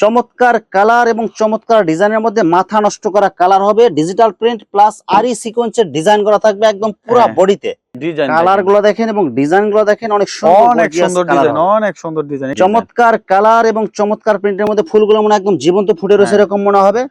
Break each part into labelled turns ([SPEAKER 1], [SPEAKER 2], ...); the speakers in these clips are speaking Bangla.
[SPEAKER 1] চমৎকার কালার এবং চমৎকার ডিজাইনের মধ্যে মাথা নষ্ট করা কালার হবে। ডিজিটাল প্রিন্ট প্লাস আরই সিকোয়েন্সের ডিজাইন করা থাকবে একদম পুরো
[SPEAKER 2] হ্যাঁ,
[SPEAKER 1] বডিতে। কালারগুলো দেখেন এবং ডিজাইনগুলো দেখেন অনেক সুন্দর
[SPEAKER 2] অনেক সুন্দর ডিজাইন অনেক সুন্দর ডিজাইন
[SPEAKER 1] চমৎকার কালার এবং চমৎকার প্রিন্টের মধ্যে ফুলগুলো মনে একদম জীবন্ত ফুটে রয়েছে
[SPEAKER 2] হ্যাঁ।
[SPEAKER 1] এরকম মনে হবে।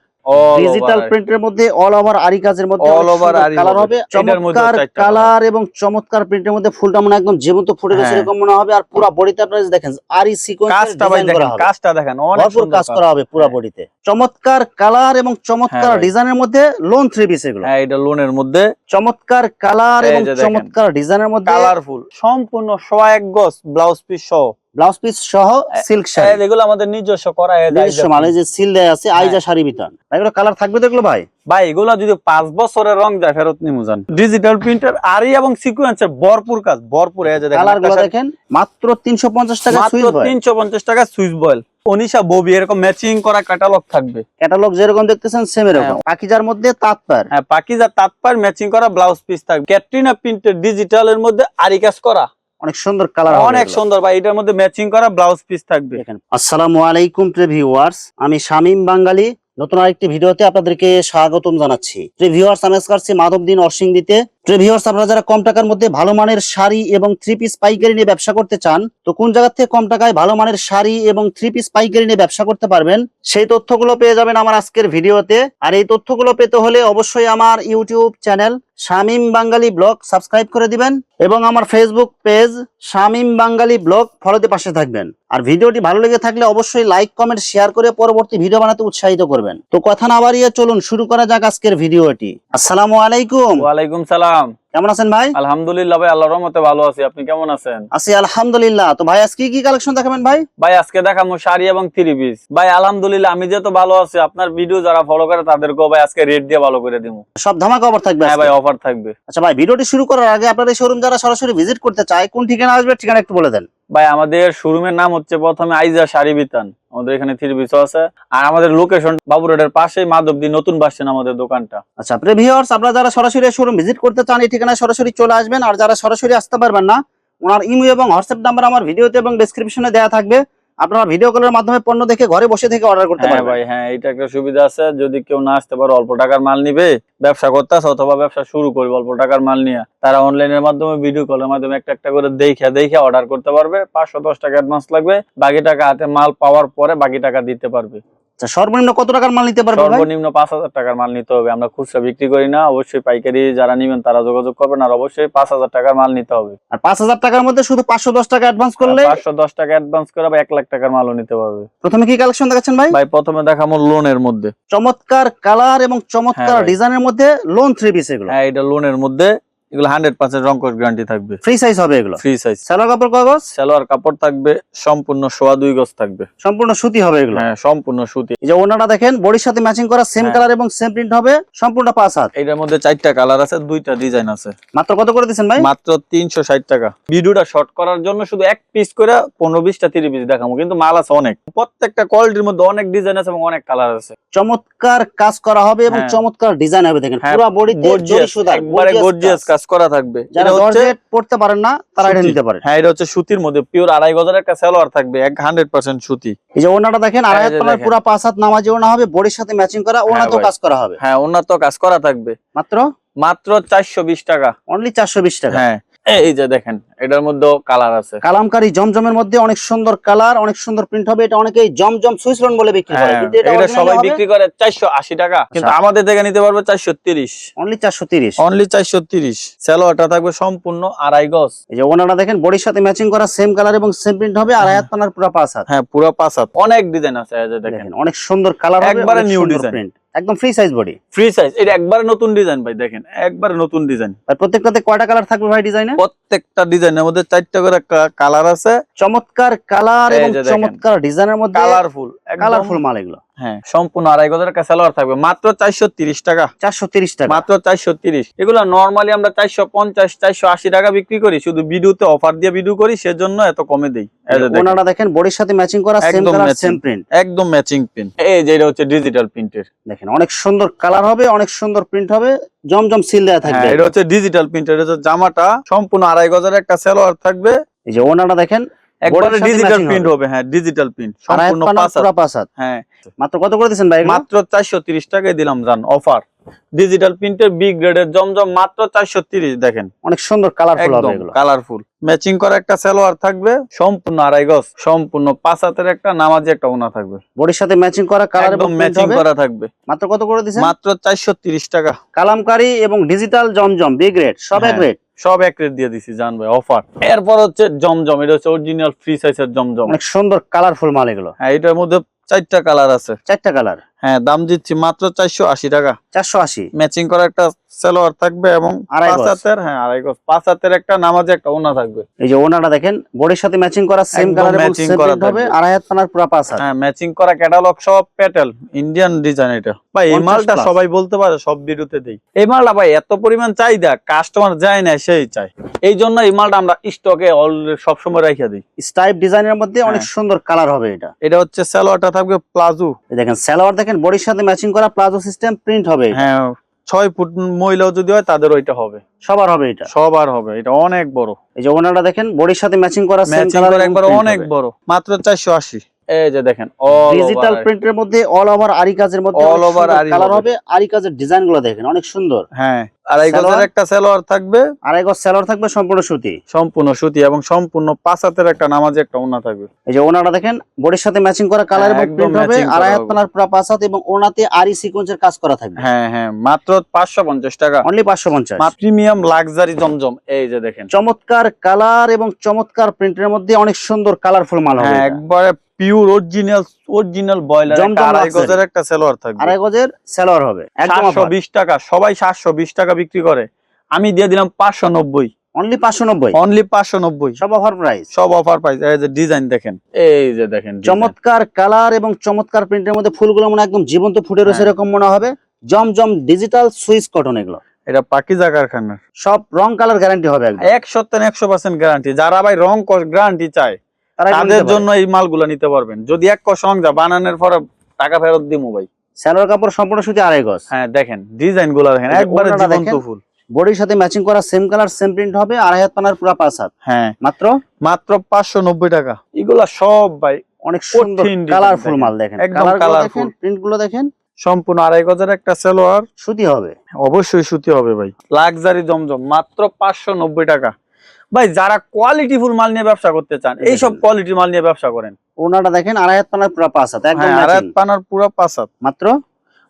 [SPEAKER 1] ডিজিটাল প্রিন্টের মধ্যে অল ওভার আরি কাজের মধ্যে
[SPEAKER 2] All over আরি
[SPEAKER 1] কালার
[SPEAKER 2] হবে।
[SPEAKER 1] চমৎকার কালার এবং চমৎকার প্রিন্টের মধ্যে ফুলটা মনে একদম জীবন্ত ফুটে রয়েছে
[SPEAKER 2] হ্যাঁ।
[SPEAKER 1] এরকম মনে হবে। আর পুরো বডিতে আপনারা দেখেন আরি সিকোয়েন্স
[SPEAKER 2] কাজটা ভাই দেখেন কাজটা দেখেন অনেক
[SPEAKER 1] ভরপুর কাজ করা হবে পুরো
[SPEAKER 2] হ্যাঁ।
[SPEAKER 1] বডিতে চমৎকার কালার এবং চমৎকার
[SPEAKER 2] হ্যাঁ
[SPEAKER 1] ডিজাইনের মধ্যে লোন থ্রি পিস এগুলো।
[SPEAKER 2] হ্যাঁ এটা লোনের মধ্যে।
[SPEAKER 1] চমৎকার কালার এবং চমৎকার ডিজাইনের মধ্যে
[SPEAKER 2] কালারফুল সম্পূর্ণ সোয়া এক গজ ব্লাউজ পিস সহ।
[SPEAKER 1] ব্লাউজ পিস সহ সিল্ক শাড়ি।
[SPEAKER 2] এগুলো আমাদের নিজস্ব করা
[SPEAKER 1] নিজস্ব মালে যে সিল দেয়া আছে
[SPEAKER 2] হ্যাঁ।
[SPEAKER 1] আইজা শাড়ি বিতান এগুলো কালার থাকবে তো এগুলো ভাই?
[SPEAKER 2] ভাই এগুলো যদি পাঁচ বছরের রং যায় ফেরত নিমু যান ডিজিটাল প্রিন্টার আরি এবং সিকোয়েন্সের ভরপুর কাজ ভরপুর কালারগুলো দেখেন
[SPEAKER 1] মাত্র তিনশো পঞ্চাশ টাকা সুইচ বয়
[SPEAKER 2] তিনশো পঞ্চাশ টাকা সুইচ বয়েল অনিশা ববি এরকম ম্যাচিং করা ক্যাটালগ থাকবে।
[SPEAKER 1] ক্যাটালগ যেরকম দেখতেছেন সেম এরকম।
[SPEAKER 2] হ্যাঁ।
[SPEAKER 1] পাকিজার মধ্যে তাঁতপার
[SPEAKER 2] হ্যাঁ পাকিজা তাৎপার ম্যাচিং করা ব্লাউজ পিস থাকবে। ক্যাটরিনা প্রিন্টের ডিজিটালের মধ্যে আরি কাজ করা।
[SPEAKER 1] অনেক সুন্দর কালার
[SPEAKER 2] অনেক সুন্দর ভাই এটার মধ্যে ম্যাচিং করা ব্লাউজ পিস থাকবে।
[SPEAKER 1] আসসালামু আলাইকুম ভিউয়ার্স আমি শামীম বাঙালি নতুন আরেকটি ভিডিওতে আপনাদেরকে স্বাগতম জানাচ্ছি। ভিউয়ার্স আমি আসছি মাধবদিন অরসিং দিতে ভিউয়ার্স আপনারা যারা কম টাকার মধ্যে ভালো মানের শাড়ি এবং থ্রি পিস পাইকারি নিয়ে ব্যবসা করতে চান, তো কোন জায়গা থেকে কম টাকায় ভালো মানের শাড়ি এবং থ্রি পিস পাইকারি নিয়ে ব্যবসা করতে পারবেন, সেই তথ্যগুলো পেয়ে যাবেন আমার আজকের ভিডিওতে। আর এই তথ্যগুলো পেতে হলে অবশ্যই আমার YouTube channel Shamim Bangali vlog subscribe করে দিবেন এবং আমার Facebook page Shamim Bangali vlog ফলোতে পাশে থাকবেন। আর ভিডিওটি ভালো লেগে থাকলে অবশ্যই লাইক কমেন্ট শেয়ার করে পরবর্তী ভিডিও বানাতে উৎসাহিত করবেন। তো কথা না বাড়িয়ে চলুন, শুরু করা যাক আজকের ভিডিওটি। আসসালামু আলাইকুম।
[SPEAKER 2] ওয়ালাইকুম সালাম।
[SPEAKER 1] কেমন আছেন ভাই?
[SPEAKER 2] আলহামদুলিল্লাহ ভাই আল্লাহর রহমতে ভালো আছি। আপনি কেমন আছেন?
[SPEAKER 1] আছি আলহামদুলিল্লাহ। তো ভাই আজকে কি কালেকশন দেখাবেন ভাই?
[SPEAKER 2] ভাই আজকে দেখাবো শাড়ি এবং থ্রি পিস ভাই আলহামদুলিল্লাহ আমি যেহেতু ভালো আছি আপনার ভিডিও যারা ফলো করে তাদেরকেও ভাই আজকে রেট দিয়ে ভালো করে দিব।
[SPEAKER 1] সব ধামাকা অফার থাকবে
[SPEAKER 2] হ্যাঁ ভাই অফার থাকবে।
[SPEAKER 1] আচ্ছা ভাই ভিডিওটি শুরু করার আগে আপনাদের শোরুম যারা সরাসরি ভিজিট করতে চায় কোন ঠিকানা আসবে ঠিকানা একটু বলে দেন।
[SPEAKER 2] ভাই, আমাদের শোরুমের নাম হচ্ছে প্রথমে আইজা শাড়ি বিতান। আমাদের এখানে থ্রি পিস আছে। আর আমাদের লোকেশন বাবু রোডের পাশে মাধবদী নতুন বাসছেন আমাদের দোকানটা।
[SPEAKER 1] আচ্ছা প্রিভিউয়ার্স আপনারা যারা সরাসরি শোরুম ভিজিট করতে চান, এই ঠিকানায় সরাসরি চলে আসবেন। আর যারা সরাসরি আসতে পারবেন না, ওনার ইমো এবং হোয়াটসঅ্যাপ নাম্বার আমার ভিডিওতে এবং ডেসক্রিপশনে দেওয়া থাকবে। আপনারা ভিডিও কলের মাধ্যমে পণ্য দেখে ঘরে বসে থেকে অর্ডার করতে
[SPEAKER 2] হ্যাঁ
[SPEAKER 1] পারবেন।
[SPEAKER 2] ভাই হ্যাঁ এটা একটা সুবিধা আছে। যদি কেউ না আসতে পারে অল্প টাকার মাল নিবে ব্যবসা করতে আছে অথবা ব্যবসা শুরু করবে অল্প টাকার মাল নিয়ে। তারা অনলাইনের মাধ্যমে ভিডিও কলের মাধ্যমে একটা একটা করে দেখে দেখে অর্ডার করতে পারবে। পাঁচশো দশ টাকা অ্যাডভান্স লাগবে। বাকি টাকা হাতে মাল পাওয়ার পরে বাকি টাকা দিতে পারবে।
[SPEAKER 1] আচ্ছা সর্বনিম্ন কত টাকার মাল নিতে পারবে
[SPEAKER 2] সর্বনিম্ন পাঁচ হাজার টাকার মাল নিতে হবে। আমরা খুচরা বিক্রি করি না অবশ্যই পাইকারি যারা নিবেন তারা যোগাযোগ করবেন আর অবশ্যই পাঁচ হাজার টাকার মাল নিতে হবে।
[SPEAKER 1] আর পাঁচ হাজার টাকার মধ্যে শুধু পাঁচশো দশ টাকা অ্যাডভান্স করলে
[SPEAKER 2] পাঁচশো দশ টাকা অ্যাডভান্স করে বা এক লাখ টাকার মালও নিতে পারবে।
[SPEAKER 1] প্রথমে কি কালেকশন দেখাচ্ছেন ভাই?
[SPEAKER 2] ভাই প্রথমে দেখাবো লোনের মধ্যে।
[SPEAKER 1] চমৎকার কালার এবং
[SPEAKER 2] হ্যাঁ
[SPEAKER 1] চমৎকার ডিজাইনের মধ্যে লোন থ্রি পিস এগুলো।
[SPEAKER 2] হ্যাঁ এটা লোনের মধ্যে এগুলো হান্ড্রেড পার্সেন্ট রঙ্কশ গ্যারান্টি থাকবে।
[SPEAKER 1] ফ্রি সাইজ হবে এগুলো?
[SPEAKER 2] ফ্রি সাইজ
[SPEAKER 1] সালোয়ার কাপড় কাগজ
[SPEAKER 2] সালোয়ার কাপড় থাকবে সম্পূর্ণ সোয়া দুই গজ থাকবে।
[SPEAKER 1] সম্পূর্ণ সুতি হবে এগুলো?
[SPEAKER 2] হ্যাঁ সম্পূর্ণ সুতি।
[SPEAKER 1] এই যে ওনাটা দেখেন বডির সাথে ম্যাচিং করা সেম
[SPEAKER 2] হ্যাঁ।
[SPEAKER 1] কালার এবং সেম প্রিন্ট হবে সম্পূর্ণ পাঁচ হাত।
[SPEAKER 2] এটার মধ্যে চারটা কালার আছে দুইটা ডিজাইন আছে।
[SPEAKER 1] মাত্র কত করে দিচ্ছেন ভাই?
[SPEAKER 2] মাত্র তিনশো ষাট টাকা। ভিডিওটা শর্ট করার জন্য শুধু এক পিস করে পনেরো বিশটা তিরিশ পিস দেখাবো কিন্তু মাল আছে অনেক। প্রত্যেকটা কোয়ালিটির মধ্যে অনেক ডিজাইন আছে এবং অনেক কালার আছে।
[SPEAKER 1] চমৎকার কাজ করা হবে এবং
[SPEAKER 2] হ্যাঁ।
[SPEAKER 1] চমৎকার ডিজাইন হবে দেখেন।
[SPEAKER 2] হ্যাঁ,
[SPEAKER 1] পুরো বডিতে জরি
[SPEAKER 2] গর্জিয়াস
[SPEAKER 1] সুতা
[SPEAKER 2] একবারে গর্জিয়াস কাজ। করা থাকবে।
[SPEAKER 1] যারা জর্জেট পড়তে পারেন না তারা এটা নিতে পারেন।
[SPEAKER 2] হ্যাঁ এটা হচ্ছে সুতির মধ্যে পিওর আড়াই গজের একটা সালোয়ার থাকবে এক হান্ড্রেড পার্সেন্ট সুতি।
[SPEAKER 1] এই যে ওনাটা দেখেন আড়াই হাত। পুরো পাঁচ হাত নামাজি ওনা হবে বডির সাথে ম্যাচিং করা ওনাতেও
[SPEAKER 2] তো
[SPEAKER 1] কাজ করা হবে।
[SPEAKER 2] হ্যাঁ ওনার তো কাজ করা থাকবে।
[SPEAKER 1] মাত্র?
[SPEAKER 2] মাত্র চারশো বিশ টাকা।
[SPEAKER 1] অনলি চারশো বিশ টাকা।
[SPEAKER 2] হ্যাঁ। এই যে দেখেন এটার মধ্যেও কালার আছে।
[SPEAKER 1] কালামকারী জমজমের মধ্যে অনেক সুন্দর কালার অনেক সুন্দর প্রিন্ট হবে। এটা অনেকেই জমজম সুইসলন বলে বিক্রি করে
[SPEAKER 2] হ্যাঁ
[SPEAKER 1] কিন্তু এটা
[SPEAKER 2] সবাই বিক্রি করে চারশো আশি টাকা। কিন্তু
[SPEAKER 1] আচ্ছা।
[SPEAKER 2] আমাদের থেকে নিতে পারবে চারশো তিরিশ।
[SPEAKER 1] অনলি চারশো তিরিশ।
[SPEAKER 2] অনলি চারশো তিরিশ। সালোয়ারটা থাকবে সম্পূর্ণ আড়াই গজ।
[SPEAKER 1] এই যে ওনাটা দেখেন বডির সাথে ম্যাচিং করা সেম কালার এবং সেম প্রিন্ট হবে আড়াই হাত পানার পুরো পাঁচ হাত।
[SPEAKER 2] হ্যাঁ পুরো পাঁচ হাত। অনেক ডিজাইন আছে এই যে দেখেন।
[SPEAKER 1] অনেক সুন্দর কালার হবে
[SPEAKER 2] একবারে design।
[SPEAKER 1] প্রিন্ট একদম free size body
[SPEAKER 2] free size এটা একবারে নতুন ডিজাইন ভাই দেখেন একবার নতুন ডিজাইন
[SPEAKER 1] আর প্রত্যেকটাতে কয়টা কালার থাকবে ভাই ডিজাইনে
[SPEAKER 2] প্রত্যেকটা ডিজাইনের মধ্যে চারটা করে কালার আছে।
[SPEAKER 1] চমৎকার কালার এবং চমৎকার ডিজাইনের মধ্যে
[SPEAKER 2] কালারফুল
[SPEAKER 1] কালারফুল মাল এগুলো।
[SPEAKER 2] হ্যাঁ সম্পূর্ণ আড়াই গজের একটা সালোয়ার থাকবে। মাত্র চারশো তিরিশ টাকা।
[SPEAKER 1] চারশো তিরিশ টাকা।
[SPEAKER 2] মাত্র চারশো তিরিশ। এগুলো নর্মালি আমরা চারশো পঞ্চাশ চারশো আশি টাকা বিক্রি করি। শুধু ভিডিওতে অফার দিয়ে ভিডিও করি সেজন্য এত কমে দেই। যে দেখেন,
[SPEAKER 1] বডির সাথে ম্যাচিং করা সেম কালার সেম প্রিন্ট
[SPEAKER 2] একদম ম্যাচিং পিন এই যে এটা হচ্ছে ডিজিটাল প্রিন্টের
[SPEAKER 1] দেখেন অনেক সুন্দর কালার হবে অনেক সুন্দর প্রিন্ট হবে জমজম সিল দেওয়া থাকবে।
[SPEAKER 2] হ্যাঁ এটা হচ্ছে ডিজিটাল প্রিন্টের জামাটা। সম্পূর্ণ আড়াই গজের একটা সালোয়ার থাকবে।
[SPEAKER 1] এই যে ওনাটা দেখেন
[SPEAKER 2] একবারে ডিজিটাল প্রিন্ট
[SPEAKER 1] হবে।
[SPEAKER 2] হ্যাঁ ডিজিটাল সম্পূর্ণ। হ্যাঁ।
[SPEAKER 1] মাত্র কত করে ভাই
[SPEAKER 2] মাত্র টাকায় দিলাম জান অফার ডিজিটাল প্রিন্টের বি গ্রেডের জমজম মাত্র চারশো তিরিশ দেখেন।
[SPEAKER 1] অনেক সুন্দর কালারফুল হবে এগুলো।
[SPEAKER 2] কালারফুল ম্যাচিং করা একটা সালোয়ার থাকবে সম্পূর্ণ আড়াই গজ সম্পূর্ণ একটা নামাজি একটা ওনা থাকবে।
[SPEAKER 1] বডির সাথে ম্যাচিং করা কালার এবং
[SPEAKER 2] ম্যাচিং করা থাকবে।
[SPEAKER 1] মাত্র কত করে
[SPEAKER 2] মাত্র চারশো তিরিশ টাকা।
[SPEAKER 1] কালামকারী এবং ডিজিটাল জমজম বিগ রেট সব এক। রেট
[SPEAKER 2] সব এক রেট দিয়ে দিছি জান ভাই অফার এরপর হচ্ছে জমজম এটা হচ্ছে অরিজিনাল ফ্রি সাইজের জমজম।
[SPEAKER 1] অনেক সুন্দর কালারফুল মাল এগুলো।
[SPEAKER 2] হ্যাঁ এটার মধ্যে চারটা কালার আছে।
[SPEAKER 1] চারটা কালার
[SPEAKER 2] হ্যাঁ দাম দিচ্ছি মাত্র চারশো আশি টাকা।
[SPEAKER 1] চারশো আশি।
[SPEAKER 2] ম্যাচিং করা একটা সালোয়ার থাকবে এবং
[SPEAKER 1] আড়াই
[SPEAKER 2] পাঁচ হাতের হ্যাঁ আড়াই গজ। পাঁচ হাতের একটা নামাজে একটা ওনা থাকবে।
[SPEAKER 1] এই যে ওনাটা দেখেন বডির সাথে ম্যাচিং করা সেম কালার সেম
[SPEAKER 2] করা
[SPEAKER 1] হবে আড়াই হাত পানার পুরা পাঁচ হাত।
[SPEAKER 2] হ্যাঁ ম্যাচিং করা ক্যাটালগ সব প্যাটেল ইন্ডিয়ান ডিজাইন এটা। ভাই এই মালটা সবাই বলতে পারে সব ভিডিওতে দেই। এই মালটা ভাই এত পরিমাণ চাহিদা কাস্টমার যায় না সেই চাই এই জন্য এই মালটা আমরা স্টকে অলরেডি সবসময় রেখে দিই।
[SPEAKER 1] স্টাইপ ডিজাইনের মধ্যে অনেক
[SPEAKER 2] হ্যাঁ।
[SPEAKER 1] সুন্দর কালার হবে এটা।
[SPEAKER 2] এটা হচ্ছে সালোয়ারটা থাকবে প্লাজো।
[SPEAKER 1] দেখেন সালোয়ার দেখেন বডির সাথে ম্যাচিং করা প্লাজো সিস্টেম প্রিন্ট হবে
[SPEAKER 2] হ্যাঁ ছয় ফুট মহিলাও যদি হয় তাদের ওইটা হবে।
[SPEAKER 1] সবার হবে এটা?
[SPEAKER 2] সবার হবে এটা অনেক বড়।
[SPEAKER 1] এই যে ওনারা দেখেন বডির সাথে ম্যাচিং করা
[SPEAKER 2] ম্যাচিং করা একবার অনেক বড় মাত্র চারশো আশি। এই যে দেখেন
[SPEAKER 1] ডিজিটাল প্রিন্টের মধ্যে অল ওভার আরি কাজের মধ্যে
[SPEAKER 2] অল ওভার আরি
[SPEAKER 1] কালার
[SPEAKER 2] হবে।
[SPEAKER 1] আরি কাজের ডিজাইনগুলো দেখেন অনেক সুন্দর।
[SPEAKER 2] হ্যাঁ। আড়াই গজের? একটা সালোয়ার থাকবে।
[SPEAKER 1] আড়াই গজ সালোয়ার থাকবে সম্পূর্ণ সুতি।
[SPEAKER 2] সম্পূর্ণ সুতি এবং সম্পূর্ণ পাঁচ হাতের একটা নামাজে একটা ওনা থাকবে।
[SPEAKER 1] এই যে ওনাটা দেখেন বডির সাথে ম্যাচিং করা কালার এবং প্রিন্ট হবে আড়াই হাত। পানার পুরা পাঁচ হাত এবং ওনাতে আরি সিকোয়েন্সের কাজ করা থাকবে।
[SPEAKER 2] হ্যাঁ হ্যাঁ মাত্র পাঁচশো পঞ্চাশ টাকা।
[SPEAKER 1] অনলি পাঁচশো পঞ্চাশ।
[SPEAKER 2] প্রিমিয়াম লাক্সারি জমজম এই যে দেখেন।
[SPEAKER 1] চমৎকার কালার এবং চমৎকার প্রিন্টের মধ্যে অনেক সুন্দর কালারফুল মাল হবে
[SPEAKER 2] হ্যাঁ। একবারে পিওর অরিজিনাল অরিজিনাল বয়লার আড়াই গজের একটা সালোয়ার থাকবে।
[SPEAKER 1] আড়াই গজের সালোয়ার হবে
[SPEAKER 2] টাকা সবাই টাকা বিক্রি করে। আমি দিয়ে দিলাম
[SPEAKER 1] অনলি পাঁচশো নব্বই?
[SPEAKER 2] অনলি পাঁচশো নব্বই।
[SPEAKER 1] সব অফার প্রাইস
[SPEAKER 2] সব অফার পাইস এই যে ডিজাইন দেখেন। এই যে দেখেন
[SPEAKER 1] চমৎকার কালার এবং চমৎকার প্রিন্টের মধ্যে ফুলগুলো মনে একদম জীবন্ত ফুটে রয়েছে
[SPEAKER 2] হ্যাঁ।
[SPEAKER 1] এরকম মনে হবে। জমজম ডিজিটাল সুইস কটন এগুলো।
[SPEAKER 2] এটা পাকিজা কারখানার।
[SPEAKER 1] সব রং কালার গ্যারান্টি হবে একদম।
[SPEAKER 2] এক সপ্তাহ একশো পার্সেন্ট গ্যারান্টি যারা ভাই রং গ্যারান্টি চায় তাদের জন্য এই মালগুলো নিতে পারবেন। যদি এক কষ যা বানানোর পরে টাকা ফেরত দিমু ভাই।
[SPEAKER 1] সালোয়ার কাপড় সম্পূর্ণ সুতি আড়াই গজ।
[SPEAKER 2] হ্যাঁ দেখেন ডিজাইনগুলো দেখেন একবারে জীবন্ত ফুল।
[SPEAKER 1] বডির সাথে ম্যাচিং করা সেম কালার সেম প্রিন্ট হবে আড়াই হাত পানার পুরা পাঁচ হাত।
[SPEAKER 2] হ্যাঁ।
[SPEAKER 1] মাত্র?
[SPEAKER 2] মাত্র পাঁচশো নব্বই টাকা। এগুলা সব ভাই
[SPEAKER 1] অনেক সুন্দর কালারফুল মাল দেখেন।
[SPEAKER 2] একদম
[SPEAKER 1] কালারগুলো প্রিন্টগুলো দেখেন।
[SPEAKER 2] সম্পূর্ণ আড়াই গজের একটা সালোয়ার।
[SPEAKER 1] সুতি হবে।
[SPEAKER 2] অবশ্যই সুতি হবে ভাই। লাক্সারি জমজম মাত্র পাঁচশো নব্বই টাকা। ভাই যারা কোয়ালিটি ফুল মাল নিয়ে ব্যবসা করতে চান এইসব কোয়ালিটি মাল নিয়ে ব্যবসা করেন।
[SPEAKER 1] ওনাটা দেখেন আড়াই হাত পানার পুরা পাঁচ হাত একদম
[SPEAKER 2] হ্যাঁ আড়াই
[SPEAKER 1] matching।
[SPEAKER 2] পানার পুরো পাঁচ হাত।
[SPEAKER 1] মাত্র?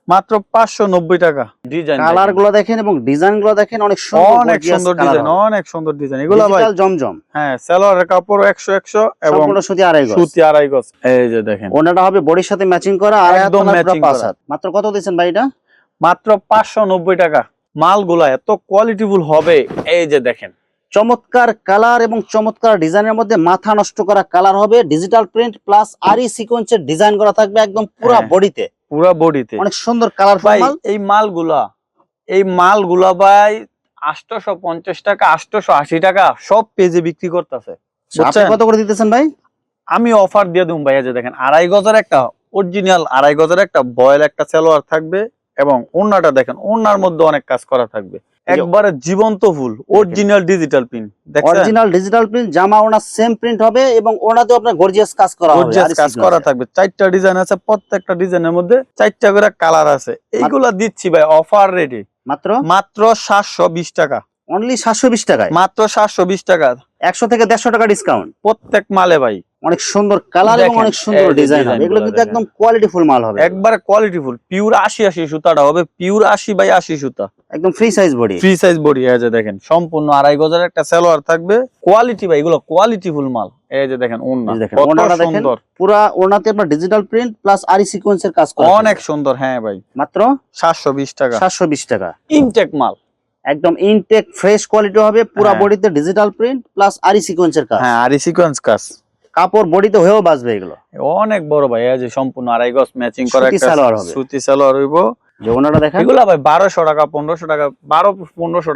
[SPEAKER 2] মাত্র পাঁচশো নব্বই টাকা। ডিজাইন
[SPEAKER 1] কালারগুলো দেখেন এবং ডিজাইনগুলো দেখেন অনেক সুন্দর
[SPEAKER 2] অনেক সুন্দর ডিজাইন অনেক সুন্দর ডিজাইন এগুলা ভাই
[SPEAKER 1] জমজম।
[SPEAKER 2] হ্যাঁ সালোয়ারের কাপড় একশো একশো এবং
[SPEAKER 1] সুতি আড়াই গজ।
[SPEAKER 2] সুতি আড়াই গজ। এই যে দেখেন।
[SPEAKER 1] ওনাটা হবে বডির সাথে ম্যাচিং করা হাত
[SPEAKER 2] একদম
[SPEAKER 1] পাঁচ
[SPEAKER 2] করা।
[SPEAKER 1] হাত। মাত্র কত দিচ্ছেন ভাই এটা?
[SPEAKER 2] মাত্র পাঁচশো নব্বই টাকা। মালগুলা এত কোয়ালিটিফুল হবে এই যে দেখেন।
[SPEAKER 1] চমৎকার কালার এবং চমৎকার ডিজাইনের মধ্যে মাথা নষ্ট করা কালার হবে। ডিজিটাল প্রিন্ট প্লাস আরি সিকোয়েন্সের ডিজাইন করা থাকবে একদম পুরো
[SPEAKER 2] হ্যাঁ।
[SPEAKER 1] বডিতে
[SPEAKER 2] পুরা বডিতে
[SPEAKER 1] অনেক সুন্দর কালারফুল
[SPEAKER 2] ভাই এই মালগুলা এই মালগুলা ভাই আটশোশো পঞ্চাশ টাকা আটশোশো আশি টাকা সব পেজে বিক্রি করতেছে। বুঝছেন?
[SPEAKER 1] কত করে দিতেছেন ভাই?
[SPEAKER 2] আমি অফার দিয়ে দেবো ভাইয়া যে দেখেন আড়াই গজের একটা অরিজিনাল আড়াই গজের একটা বয়েল একটা সালোয়ার থাকবে এবং ওড়নাটা দেখেন ওড়নার মধ্যে অনেক কাজ করা থাকবে। একবারে জীবন্ত ফুল original digital print
[SPEAKER 1] original digital print জামা ওনা সেম প্রিন্ট হবে এবং ওনাতেও আপনার গর্জিয়াস কাজ করা হবে
[SPEAKER 2] গর্জিয়াস কাজ করা থাকবে। চারটা ডিজাইন আছে প্রত্যেকটা ডিজাইনের মধ্যে চারটা করে কালার আছে। এইগুলা দিচ্ছি ভাই অফার রেটে
[SPEAKER 1] মাত্র?
[SPEAKER 2] মাত্র সাতশো বিশ টাকা।
[SPEAKER 1] অনলি সাতশো বিশ টাকায়?
[SPEAKER 2] মাত্র সাতশো বিশ টাকা।
[SPEAKER 1] একশো থেকে দেড়শো টাকা ডিসকাউন্ট
[SPEAKER 2] প্রত্যেক মালে ভাই।
[SPEAKER 1] অনেক সুন্দর কালার এবং অনেক সুন্দর ডিজাইন হবে। এগুলো কিন্তু। একদম কোয়ালিটিফুল মাল হবে।
[SPEAKER 2] একবারে কোয়ালিটিফুল পিওর আশি আশি সুতাটা হবে পিওর আশি বাই আশি সুতা।
[SPEAKER 1] একদম free size body
[SPEAKER 2] free size body এই যে দেখেন সম্পূর্ণ আড়াই গজের একটা সালোয়ার থাকবে। কোয়ালিটি ভাই এগুলো কোয়ালিটিফুল মাল। এই যে দেখেন ওন্না
[SPEAKER 1] যে দেখেন,
[SPEAKER 2] কত
[SPEAKER 1] ওড়নাটা
[SPEAKER 2] সুন্দর।
[SPEAKER 1] পুরা ওনাতে আপনার ডিজিটাল প্রিন্ট প্লাস আরি সিকোয়েন্সের কাজ করা
[SPEAKER 2] অনেক সুন্দর হ্যাঁ ভাই।
[SPEAKER 1] মাত্র?
[SPEAKER 2] সাতশো বিশ টাকা।
[SPEAKER 1] সাতশো বিশ টাকা।
[SPEAKER 2] ইনটেক মাল।
[SPEAKER 1] একদম ইনটেক ফ্রেশ কোয়ালিটি হবে পুরা। বডিতে ডিজিটাল প্রিন্ট প্লাস আরি সিকোয়েন্সের কাজ।
[SPEAKER 2] হ্যাঁ আর সিকোয়েন্স কাজ।
[SPEAKER 1] কাপড় বডিতে হয়েও বাঁচবে এগুলো।
[SPEAKER 2] অনেক বড় ভাই যে সম্পূর্ণ আড়াই গজ ম্যাচিং করা
[SPEAKER 1] সুতি
[SPEAKER 2] একটা
[SPEAKER 1] সালোয়ার হবে।
[SPEAKER 2] সুতি সালোয়ার হইব।
[SPEAKER 1] যে ওনারা দেখেন।
[SPEAKER 2] এগুলা ভাই বারোশো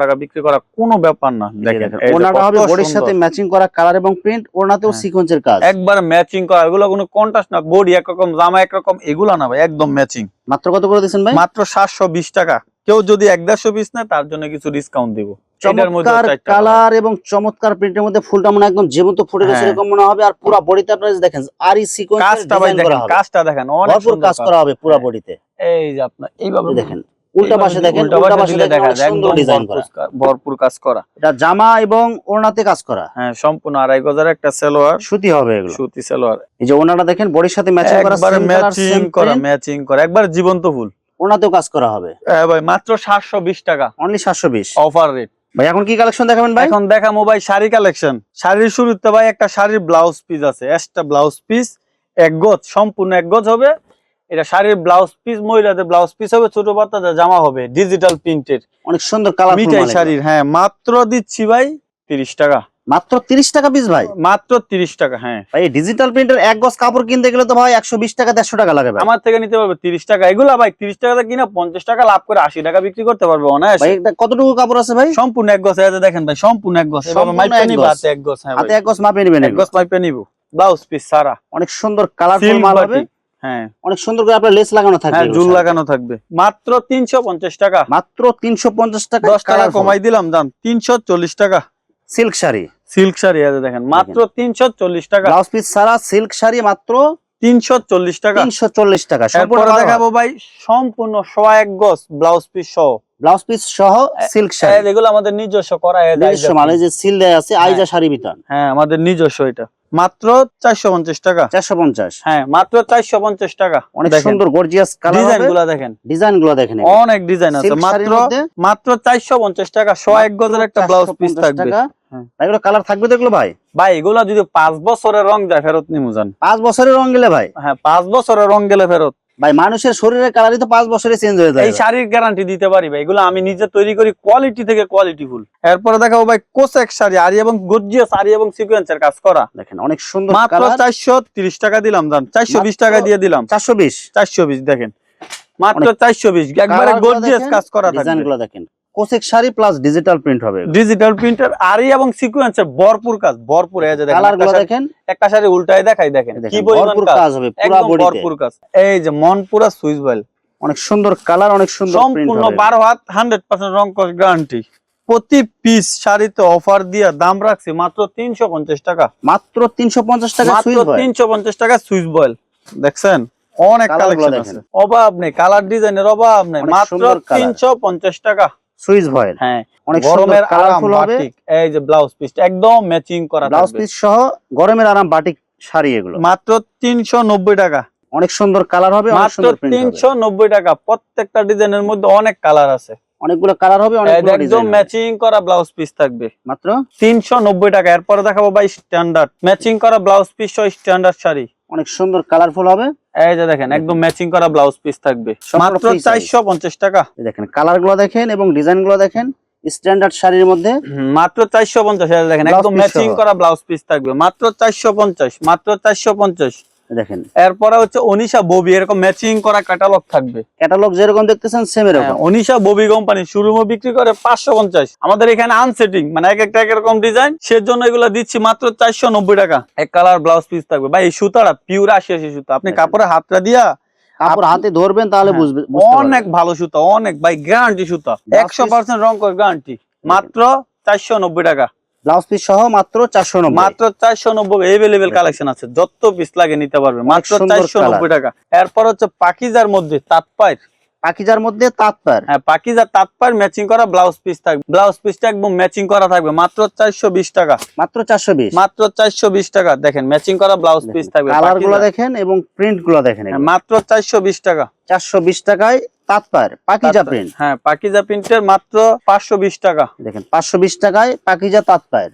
[SPEAKER 2] টাকা বিক্রি করা কোনো ব্যাপার না। দেখেন
[SPEAKER 1] দেখেন,
[SPEAKER 2] এই যে
[SPEAKER 1] ওনাটা হবে বডির সাথে ম্যাচিং করা কালার এবং প্রিন্ট ওনাতেও
[SPEAKER 2] হ্যাঁ।
[SPEAKER 1] সিকোয়েন্সের কাজ।
[SPEAKER 2] একবার ম্যাচিং করা এগুলো কোনো কন্ট্রাস্ট না বডি একরকম জামা একরকম এগুলা না ভাই একদম ম্যাচিং
[SPEAKER 1] মাত্র কত করে দিচ্ছেন ভাই?
[SPEAKER 2] মাত্র সাতশো বিশ টাকা। কেউ যদি এক দেড়শো পিস নেয় তার জন্য কিছু ডিসকাউন্ট দিব।
[SPEAKER 1] চমৎকার কালার এবং চমৎকার প্রিন্টের মধ্যে ফুলটা মনে একদম জীবন্ত ফুটে
[SPEAKER 2] হ্যাঁ।
[SPEAKER 1] এরকম মনে হবে আর পুরো বডিতে আপনারা দেখেন আর এই সিকোয়েন্স
[SPEAKER 2] কাজটা ভাই দেখেন কাজটা দেখেন অনেক সুন্দর
[SPEAKER 1] কাজ করা হবে পুরো
[SPEAKER 2] হ্যাঁ।
[SPEAKER 1] বডিতে।
[SPEAKER 2] এই যে আপনার এইভাবে
[SPEAKER 1] দেখেন উল্টা পাশে দেখেন
[SPEAKER 2] উল্টা পাশে দেখা যায়
[SPEAKER 1] সুন্দর ডিজাইন করা।
[SPEAKER 2] ভরপুর কাজ করা।
[SPEAKER 1] এটা জামা এবং ওড়নাতে কাজ করা।
[SPEAKER 2] হ্যাঁ সম্পূর্ণ আড়াই গজার একটা সেলোয়ার
[SPEAKER 1] সুতি হবে এগুলো।
[SPEAKER 2] সুতি সেলোয়ার।
[SPEAKER 1] এই যে ওড়নাটা দেখেন বডির সাথে ম্যাচিং করা
[SPEAKER 2] একবারে ম্যাচিং করা ম্যাচিং করা। একবার জীবন্ত ফুল।
[SPEAKER 1] ওড়নাতেও কাজ করা হবে।
[SPEAKER 2] হ্যাঁ ভাই মাত্র সাতশো বিশ টাকা।
[SPEAKER 1] অনলি 720
[SPEAKER 2] অফার রেট
[SPEAKER 1] ভাই এখন কি কালেকশন দেখাবেন ভাই?
[SPEAKER 2] এখন দেখাবো ভাই শাড়ি কালেকশন শাড়ির শুরুতে ভাই একটা শাড়ির ব্লাউজ পিস আছে একটা ব্লাউজ পিস এক গজ সম্পূর্ণ এক গজ হবে। এটা শাড়ির ব্লাউজ পিস মহিলাদের ব্লাউজ পিস হবে ছোট বাচ্চাদের জামা হবে ডিজিটাল প্রিন্টের
[SPEAKER 1] অনেক সুন্দর কালার
[SPEAKER 2] মিঠাই শাড়ির হ্যাঁ মাত্র দিচ্ছি ভাই তিরিশ টাকা।
[SPEAKER 1] মাত্র 30 টাকা পিস ভাই।
[SPEAKER 2] মাত্র তিরিশ টাকা হ্যাঁ।
[SPEAKER 1] ভাই ডিজিটাল প্রিন্টের এক গজ কাপড় কিনতে গেলে তো ভাই 120 টাকা 150 টাকা লাগে ভাই।
[SPEAKER 2] আমার থেকে নিতে পারবে তিরিশ টাকা। এগুলা ভাই তিরিশ টাকা কিনা পঞ্চাশ টাকা লাভ করে আশি টাকা বিক্রি করতে পারবে অনায়াসে।
[SPEAKER 1] কতটুকু কাপড় আছে ভাই?
[SPEAKER 2] সম্পূর্ণ এক গছ এই দেখেন ভাই সম্পূর্ণ এক এভাবে
[SPEAKER 1] গজ।
[SPEAKER 2] হাতে এক গছ হ্যাঁ
[SPEAKER 1] হাতে এক গজ মাপে নেবেন
[SPEAKER 2] এক গছ মাইপে নিব। ব্লাউজ পিস সারা
[SPEAKER 1] অনেক সুন্দর কালারফুল মাল হবে।
[SPEAKER 2] হ্যাঁ।
[SPEAKER 1] অনেক সুন্দর করে আপনার লেস লাগানো থাকবে
[SPEAKER 2] হ্যাঁ জুল লাগানো থাকবে। মাত্র তিনশো পঞ্চাশ টাকা।
[SPEAKER 1] মাত্র 350 টাকা
[SPEAKER 2] দশ টাকা কমাই দিলাম দাম তিনশো চল্লিশ টাকা।
[SPEAKER 1] সিল্ক শাড়ি।
[SPEAKER 2] সিল্ক শাড়ি আছে দেখেন মাত্র তিনশো চল্লিশ টাকা।
[SPEAKER 1] ব্লাউজ পিস ছাড়া সিল্ক শাড়ি মাত্র
[SPEAKER 2] তিনশো চল্লিশ টাকা।
[SPEAKER 1] 340 টাকা সম্পূর্ণ দেখাবো
[SPEAKER 2] ভাই সম্পূর্ণ সোয়া এক গজ ব্লাউজ পিস সহ।
[SPEAKER 1] ব্লাউজ পিস সহ সিল্ক শাড়ি।
[SPEAKER 2] এগুলো আমাদের নিজস্ব করা
[SPEAKER 1] নিজস্ব মানে যে সিল দেয়া আছে
[SPEAKER 2] হ্যাঁ।
[SPEAKER 1] আইজা শাড়ি বিতান
[SPEAKER 2] হ্যাঁ আমাদের নিজস্ব এটা। মাত্র চারশো পঞ্চাশ টাকা।
[SPEAKER 1] 450
[SPEAKER 2] হ্যাঁ মাত্র চারশো পঞ্চাশ টাকা।
[SPEAKER 1] অনেক সুন্দর গর্জিয়াস
[SPEAKER 2] ডিজাইনগুলা দেখেন।
[SPEAKER 1] ডিজাইনগুলা দেখেন
[SPEAKER 2] অনেক ডিজাইন আছে। মাত্র মাত্র চারশো পঞ্চাশ টাকা। শো এক গজের একটা ব্লাউজ পিস থাকবে।
[SPEAKER 1] টাকা।
[SPEAKER 2] হ্যাঁ।
[SPEAKER 1] এগুলো কালার থাকবে তো এগুলো ভাই?
[SPEAKER 2] ভাই এগুলা যদি পাঁচ বছরের রং যায় ফেরত নিমু যান
[SPEAKER 1] পাঁচ বছরের রং গেলে ভাই?
[SPEAKER 2] হ্যাঁ পাঁচ বছরের রং গেলে ফেরত।
[SPEAKER 1] ভাই মানুষের শরীরের কালারই তো পাঁচ বছরে চেঞ্জ হয়ে যায়।
[SPEAKER 2] এই শাড়ির গ্যারান্টি দিতে পারি ভাই এগুলো আমি নিজে তৈরি করি কোয়ালিটি থেকে কোয়ালিটি ফুল এরপরে দেখাবো ভাই কোসেক শাড়ি আরি এবং গর্জিয়াস আরি এবং সিকোয়েন্সের কাজ করা।
[SPEAKER 1] দেখেন অনেক সুন্দর
[SPEAKER 2] মাত্র
[SPEAKER 1] কালার
[SPEAKER 2] চারশো তিরিশ টাকা দিলাম দাম চারশো বিশ
[SPEAKER 1] মাত্র
[SPEAKER 2] টাকা দিয়ে দিলাম।
[SPEAKER 1] চারশো বিশ।
[SPEAKER 2] চারশো বিশ দেখেন। মাত্র
[SPEAKER 1] অনেক-
[SPEAKER 2] চারশো বিশ একবারে গর্জিয়াস কাজ করা
[SPEAKER 1] ডিজাইন
[SPEAKER 2] থাকবে
[SPEAKER 1] দেখেন। কোসেক শাড়ি প্লাস ডিজিটাল প্রিন্ট হবে।
[SPEAKER 2] ডিজিটাল প্রিন্টার আরি এবং সিকোয়েন্সের ভরপুর কাজ ভরপুর এই যে দেখেন
[SPEAKER 1] দেখেন।
[SPEAKER 2] একটা শাড়ি উল্টায় দেখাই দেখেন কি পরিমাণ কাজ?
[SPEAKER 1] হবে পুরো বডিতে
[SPEAKER 2] ভরপুর কাজ। এই যে মনপুরা সুইচ বয়েল
[SPEAKER 1] অনেক সুন্দর কালার অনেক সুন্দর
[SPEAKER 2] সম্পূর্ণ
[SPEAKER 1] হবে।
[SPEAKER 2] বারো হাত হান্ড্রেড পার্সেন্ট রং কস গ্যারান্টি প্রতি পিস শাড়িতে অফার দিয়া দাম রাখছি মাত্র তিনশো পঞ্চাশ টাকা।
[SPEAKER 1] মাত্র 350 টাকা
[SPEAKER 2] মাত্র
[SPEAKER 1] সুইচ ভাই
[SPEAKER 2] তিনশো পঞ্চাশ টাকা সুইচ বয়েল দেখছেন? অনেক কালেকশন আছে। অভাব নেই কালার ডিজাইনের অভাব নেই মাত্র
[SPEAKER 1] সুন্দর colour।
[SPEAKER 2] তিনশো পঞ্চাশ টাকা।
[SPEAKER 1] Swiss voile.
[SPEAKER 2] হ্যাঁ
[SPEAKER 1] অনেক
[SPEAKER 2] গরমের আরাম বাটিক এই যে ব্লাউজ পিস একদম ম্যাচিং করা
[SPEAKER 1] ব্লাউজ পিস সহ গরমের আরাম বাটিক শাড়ি এগুলো।
[SPEAKER 2] মাত্র তিনশো নব্বই টাকা।
[SPEAKER 1] অনেক সুন্দর কালার হবে
[SPEAKER 2] মাত্র
[SPEAKER 1] সুন্দর প্রিন্ট হবে।
[SPEAKER 2] তিনশো নব্বই টাকা। প্রত্যেকটা ডিজাইনের মধ্যে অনেক কালার আছে।
[SPEAKER 1] অনেকগুলো কালার হবে
[SPEAKER 2] একদম ম্যাচিং করা ব্লাউজ পিস থাকবে।
[SPEAKER 1] মাত্র?
[SPEAKER 2] তিনশো নব্বই টাকা। এরপরে দেখাবো ভাই স্ট্যান্ডার্ড ম্যাচিং করা ব্লাউজ পিস সহ স্ট্যান্ডার্ড শাড়ি।
[SPEAKER 1] অনেক সুন্দর কালারফুল হবে।
[SPEAKER 2] এই যে দেখেন একদম ম্যাচিং করা ব্লাউজ পিস থাকবে। মাত্র
[SPEAKER 1] free size।
[SPEAKER 2] চারশো পঞ্চাশ টাকা।
[SPEAKER 1] এই দেখেন কালারগুলো দেখেন এবং ডিজাইনগুলো দেখেন স্ট্যান্ডার্ড শাড়ির মধ্যে।
[SPEAKER 2] মাত্র চারশো পঞ্চাশ দেখেন একদম ম্যাচিং করা ব্লাউজ পিস থাকবে। মাত্র চারশো পঞ্চাশ মাত্র চারশো পঞ্চাশ।
[SPEAKER 1] এই দেখেন।
[SPEAKER 2] এরপরে হচ্ছে অনিশা ববি এরকম ম্যাচিং করা ক্যাটালগ থাকবে।
[SPEAKER 1] ক্যাটালগ যেরকম দেখতেছেন সেম এরকম।
[SPEAKER 2] হ্যাঁ, অনিশা ববি কোম্পানি শোরুমে বিক্রি করে পাঁচশো পঞ্চাশ। আমাদের এখানে আনসেটিং মানে এক একটা এক রকম ডিজাইন সেজন্য এগুলো দিচ্ছি মাত্র চারশো নব্বই টাকা। এক কালার ব্লাউজ পিস থাকবে। ভাই এই সুতাটা পিওর আশি আশি সুতা। আপনি। কাপড়ে হাতটা দিয়া
[SPEAKER 1] কাপড় হাতে ধরবেন তাহলে
[SPEAKER 2] হ্যাঁ,
[SPEAKER 1] বুঝবে
[SPEAKER 2] অনেক ভালো সুতা অনেক। ভাই গ্যারান্টি সুতা। একশো পার্সেন্ট রং করে গ্যারান্টি মাত্র চারশো নব্বই টাকা।
[SPEAKER 1] ব্লাউজ পিস সহ মাত্র চারশো নব্বই।
[SPEAKER 2] মাত্র চারশো নব্বই এভেলেবেল কালেকশন আছে। যত পিস লাগে নিতে পারবে। মাত্র চারশো নব্বই টাকা। এরপর হচ্ছে পাকিজার মধ্যে তাৎপায়
[SPEAKER 1] পাকিজার মধ্যে তাঁতপার
[SPEAKER 2] হ্যাঁ পাকিজার তাৎপায় ম্যাচিং করা ব্লাউজ পিস থাকবে ব্লাউজ পিসটা একদম ম্যাচিং করা থাকবে। মাত্র চারশো বিশ টাকা।
[SPEAKER 1] মাত্র চারশো বিশ।
[SPEAKER 2] মাত্র চারশো বিশ টাকা। দেখেন ম্যাচিং করা ব্লাউজ পিস থাকবে কালারগুলো
[SPEAKER 1] দেখেন এবং প্রিন্টগুলো দেখেন
[SPEAKER 2] হ্যাঁ, মাত্র চারশো বিশ টাকা।
[SPEAKER 1] চারশো বিশ টাকায় তাঁতপার পাকিজা প্রিন্ট।
[SPEAKER 2] হ্যাঁ পাকিজা প্রিন্টের মাত্র পাঁচশো বিশ টাকা।
[SPEAKER 1] দেখেন পাঁচশো বিশ টাকায় পাকিজা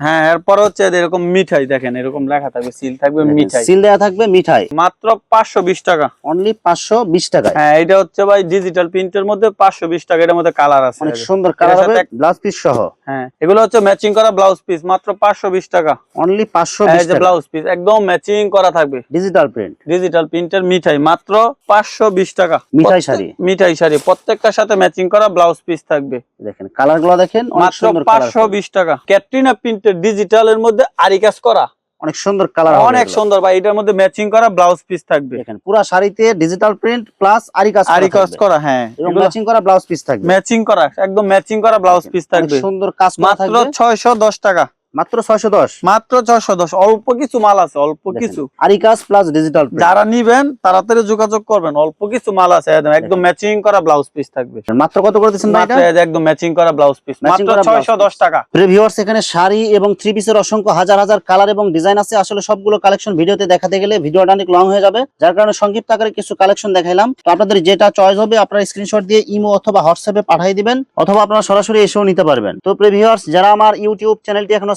[SPEAKER 2] হ্যাঁ এরপর হচ্ছে এরকম মিঠাই দেখেন এরকম লেখা থাকবে সিল থাকবে মিঠাই।
[SPEAKER 1] সিল দেওয়া থাকবে মিঠাই।
[SPEAKER 2] মাত্র পাঁচশো বিশ টাকা।
[SPEAKER 1] অনলি পাঁচশো বিশ টাকায়।
[SPEAKER 2] হ্যাঁ এটা হচ্ছে ভাই ডিজিটাল প্রিন্টের মধ্যে পাঁচশো বিশ টাকা এটার মধ্যে কালার আছে।
[SPEAKER 1] অনেক সুন্দর কালার
[SPEAKER 2] এটার
[SPEAKER 1] হবে ব্লাউজ পিস সহ।
[SPEAKER 2] হ্যাঁ এগুলো হচ্ছে ম্যাচিং করা ব্লাউজ পিস মাত্র পাঁচশো বিশ টাকা।
[SPEAKER 1] অনলি পাঁচশো
[SPEAKER 2] যে ব্লাউজ পিস একদম ম্যাচিং করা থাকবে।
[SPEAKER 1] ডিজিটাল প্রিন্ট
[SPEAKER 2] ডিজিটাল প্রিন্টের মিঠাই মাত্র পাঁচশো বিশ টাকা।
[SPEAKER 1] মিঠাই শাড়ি।
[SPEAKER 2] মিঠাই শাড়ি। প্রত্যেকটার সাথে ম্যাচিং করা ব্লাউজ পিস থাকবে।
[SPEAKER 1] দেখেন কালারগুলো দেখেন অনেক
[SPEAKER 2] মাত্র
[SPEAKER 1] সুন্দর
[SPEAKER 2] পাঁচশো বিশ টাকা। ক্যাটরিনা প্রিন্টের ডিজিটালের মধ্যে আরি কাজ করা।
[SPEAKER 1] অনেক সুন্দর কালার
[SPEAKER 2] অনেক সুন্দর ভাই এটার মধ্যে ম্যাচিং করা ব্লাউজ পিস থাকবে।
[SPEAKER 1] দেখেন পুরো শাড়িতে ডিজিটাল প্রিন্ট প্লাস আরি কাজ
[SPEAKER 2] আরি কাজ করা হ্যাঁ।
[SPEAKER 1] এবং ম্যাচিং করা ব্লাউজ পিস থাকবে।
[SPEAKER 2] ম্যাচিং করা একদম ম্যাচিং করা ব্লাউজ পিস থাকবে।
[SPEAKER 1] সুন্দর কাজ
[SPEAKER 2] মাত্র
[SPEAKER 1] থাকবে।
[SPEAKER 2] ছয়শো দশ টাকা।
[SPEAKER 1] মাত্র 610
[SPEAKER 2] মাত্র ছয়শো দশ। অল্প কিছু মাল আছে অল্প কিছু।
[SPEAKER 1] আরি কাজ প্লাস ডিজিটাল
[SPEAKER 2] যারা নিবেন তাড়াতাড়ি যোগাযোগ করবেন। অল্প কিছু মাল আছে একদম ম্যাচিং করা ব্লাউজ পিস থাকবে।
[SPEAKER 1] মাত্র কত করে দিচ্ছেন
[SPEAKER 2] একদম ম্যাচিং করা ব্লাউজ পিস মাত্র ছয়শো দশ টাকা।
[SPEAKER 1] এখানে শাড়ি এবং থ্রি পিসের অসংখ্য হাজার হাজার কালার এবং ডিজাইন আছে। আসলে সবগুলো কালেকশন ভিডিওতে দেখাতে গেলে ভিডিওটা অনেক লং হয়ে যাবে। যার কারণে সংক্ষিপ্ত আকারে কিছু কালেকশন দেখাইলাম। তো আপনাদের যেটা চয়েস হবে আপনারা স্ক্রিনশট দিয়ে ইমো অথবা হোয়াটসঅ্যাপে পাঠিয়ে দিবেন অথবা আপনারা সরাসরি এসেও নিতে পারবেন। তো প্রিভিউয়ার্স যারা আমার ইউটিউব চ্যানেলটি এখনও